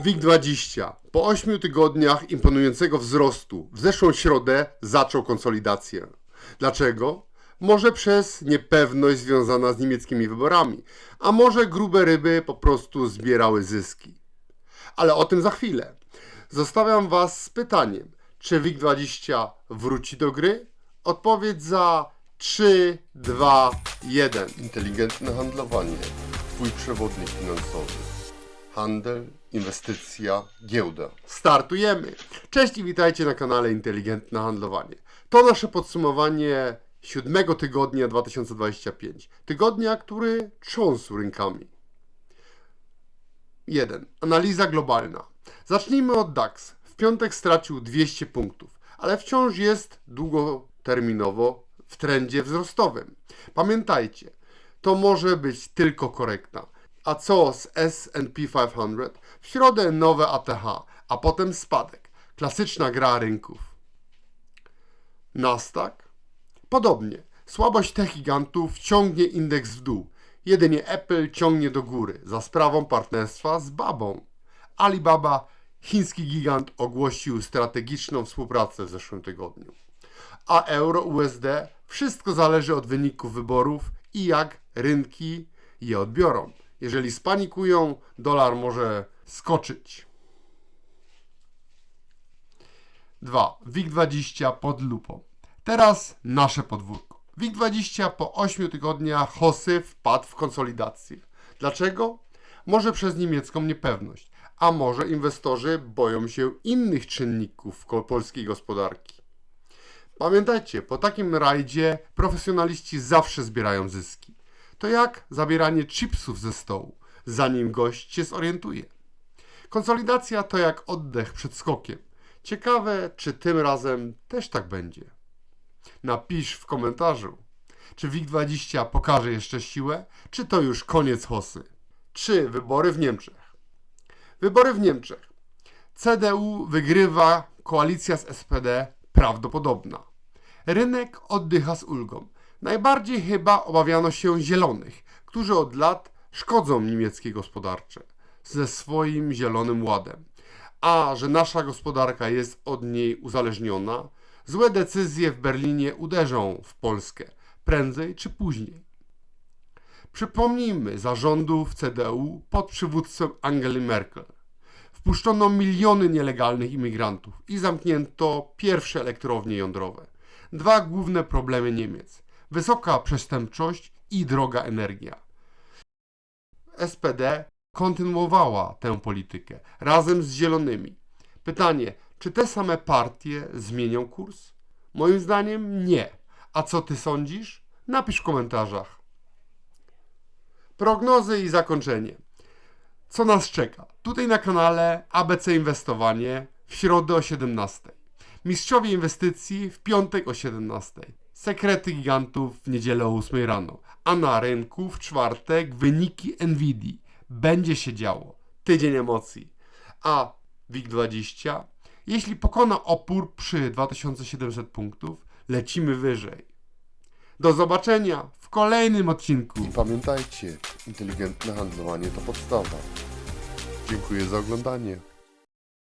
WIG20 po 8 tygodniach imponującego wzrostu w zeszłą środę zaczął konsolidację. Dlaczego? Może przez niepewność związana z niemieckimi wyborami, a może grube ryby po prostu zbierały zyski. Ale o tym za chwilę. Zostawiam Was z pytaniem, czy WIG20 wróci do gry? Odpowiedź za 3, 2, 1. Inteligentne handlowanie. Twój przewodnik finansowy. Handel, inwestycja, giełda. Startujemy! Cześć i witajcie na kanale Inteligentne Handlowanie. To nasze podsumowanie siódmego tygodnia 2025. Tygodnia, który trząsł rynkami. 1. Analiza globalna. Zacznijmy od DAX. W piątek stracił 200 punktów, ale wciąż jest długoterminowo w trendzie wzrostowym. Pamiętajcie, to może być tylko korekta. A co z S&P 500? W środę nowe ATH, a potem spadek. Klasyczna gra rynków. Nasdaq? Podobnie. Słabość tech gigantów ciągnie indeks w dół. Jedynie Apple ciągnie do góry za sprawą partnerstwa z Babą. Alibaba, chiński gigant, ogłosił strategiczną współpracę w zeszłym tygodniu. A euro USD wszystko zależy od wyników wyborów i jak rynki je odbiorą. Jeżeli spanikują, dolar może skoczyć. 2. WIG20 pod lupą. Teraz nasze podwórko. WIG20 po 8 tygodniach HOSY wpadł w konsolidację. Dlaczego? Może przez niemiecką niepewność, a może inwestorzy boją się innych czynników polskiej gospodarki. Pamiętajcie, po takim rajdzie profesjonaliści zawsze zbierają zyski. To jak zabieranie chipsów ze stołu, zanim gość się zorientuje. Konsolidacja to jak oddech przed skokiem. Ciekawe, czy tym razem też tak będzie. Napisz w komentarzu, czy WIG20 pokaże jeszcze siłę, czy to już koniec hosy. 3. Wybory w Niemczech. Wybory w Niemczech. CDU wygrywa, koalicja z SPD prawdopodobna. Rynek oddycha z ulgą. Najbardziej chyba obawiano się zielonych, którzy od lat szkodzą niemieckiej gospodarce ze swoim zielonym ładem. A że nasza gospodarka jest od niej uzależniona, złe decyzje w Berlinie uderzą w Polskę prędzej czy później. Przypomnijmy zarządów CDU pod przywództwem Angeli Merkel. Wpuszczono miliony nielegalnych imigrantów i zamknięto pierwsze elektrownie jądrowe. Dwa główne problemy Niemiec: wysoka przestępczość i droga energia. SPD kontynuowała tę politykę razem z Zielonymi. Pytanie, czy te same partie zmienią kurs? Moim zdaniem nie. A co ty sądzisz? Napisz w komentarzach. Prognozy i zakończenie. Co nas czeka? Tutaj na kanale ABC Inwestowanie w środę o 17. Mistrzowie inwestycji w piątek o 17. Sekrety gigantów w niedzielę o 8 rano. A na rynku w czwartek wyniki Nvidia. Będzie się działo. Tydzień emocji. A WIG20, jeśli pokona opór przy 2700 punktów, lecimy wyżej. Do zobaczenia w kolejnym odcinku. I pamiętajcie, inteligentne handlowanie to podstawa. Dziękuję za oglądanie.